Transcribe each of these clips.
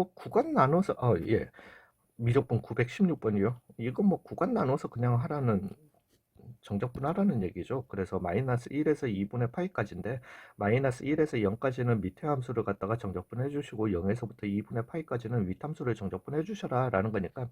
뭐 구간 나눠서 어 예. 미적분 916번이요. 이건 뭐 구간 나눠서 그냥 하라는 정적분 하라는 얘기죠. 그래서 마이너스 1에서 2분의 파이까지인데 마이너스 1에서 0까지는 밑에 함수를 갖다가 정적분 해 주시고 0에서부터 2분의 파이까지는 윗함수를 정적분 해 주셔라 라는 거니까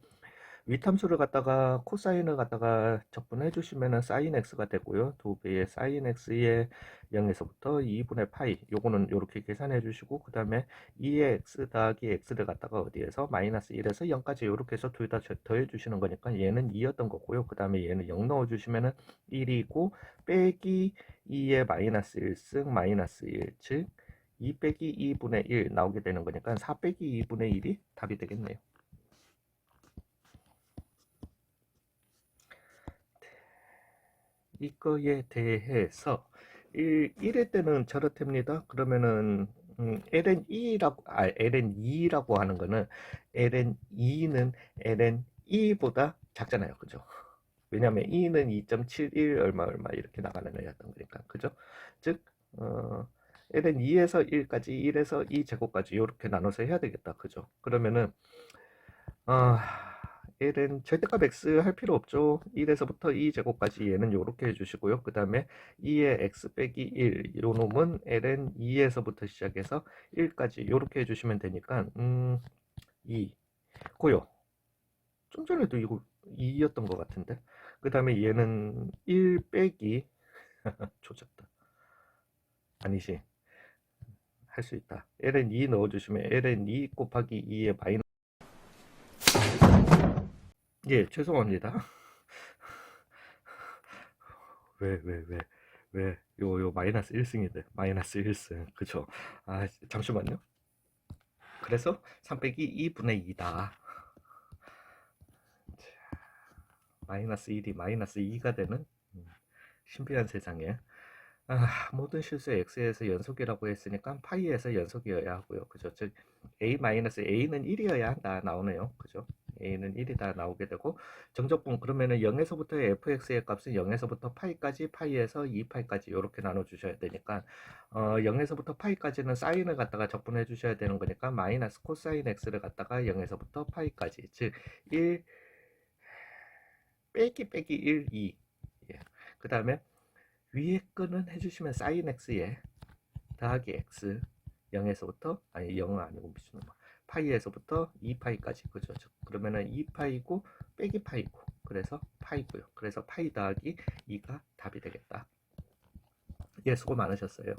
윗함수를 갖다가 코사인을 갖다가 적분해 주시면은 사인 x가 되고요. 두 배의 사인 x의 0에서부터 2분의 파이 요거는 요렇게 계산해 주시고 그 다음에 2의 x 더하기 x를 갖다가 어디에서 마이너스 1에서 0까지 요렇게 해서 둘 다 더해 주시는 거니까 얘는 2였던 거고요. 그 다음에 얘는 0 넣어 주시면은 1이고 빼기 2의 마이너스 1승 마이너스 1 즉 2 빼기 2분의 1 나오게 되는 거니까 4 빼기 2분의 1이 답이 되겠네요. 이거에 대해서 1, 1일 때는 저렇답니다. 그러면은 음, ln2라고 아 ln2라고 하는 거는 ln2는 ln2보다 작잖아요. 그죠? 왜냐하면 2는 2.71 얼마 얼마 이렇게 나가는 애였던 거니까. 그죠? 즉 어, ln2에서 1까지 1에서 2 제곱까지 이렇게 나눠서 해야 되겠다. 그죠? 그러면은 어, ln 절대값 x 할 필요 없죠. 1에서부터 2제곱까지 얘는 요렇게 해주시고요. 그 다음에 2의 x 빼기 1, 요 놈은 ln 2에서부터 시작해서 1까지 요렇게 해주시면 되니까 음, 2 고요. 좀 전에도 이거 2였던 것 같은데. 그 다음에 얘는 1 빼기 조졌다. 아니지. 할 수 있다. ln 2 넣어주시면 ln 2 곱하기 2의 마이너스 예, 죄송합니다. 왜, 왜, 왜, 왜, 요, 요, 마이너스 1승이네. 마이너스 1승. 그쵸. 아, 잠시만요. 그래서 3 빼기 2분의 2다. 마이너스 1이 마이너스 2가 되는 음, 신비한 세상에. 아, 모든 실수의 x에서 연속이라고 했으니까 파이에서 연속이어야 하고요. 그죠? 즉, a 마이너스 a는 1이어야 한다. 나오네요. 그죠? A는 1이 다 나오게 되고 정적분 그러면은 0에서부터 fx의 값은 0에서부터 파이까지 파이에서 2파이까지 이렇게 나눠 주셔야 되니까 어 0에서부터 파이까지는 사인을 갖다가 적분해 주셔야 되는 거니까 마이너스 코사인 x를 갖다가 0에서부터 파이까지 즉 1 빼기 빼기 1 2 예. 그 다음에 위에 거는 해주시면 사인 x에 더하기 x 0에서부터 아니 0은 아니고 미친놈아 파이에서부터 2파이까지 그죠? 그러면은 2파이고 빼기 파이고 그래서 파이고요. 그래서 파이 더하기 2가 답이 되겠다. 예, 수고 많으셨어요.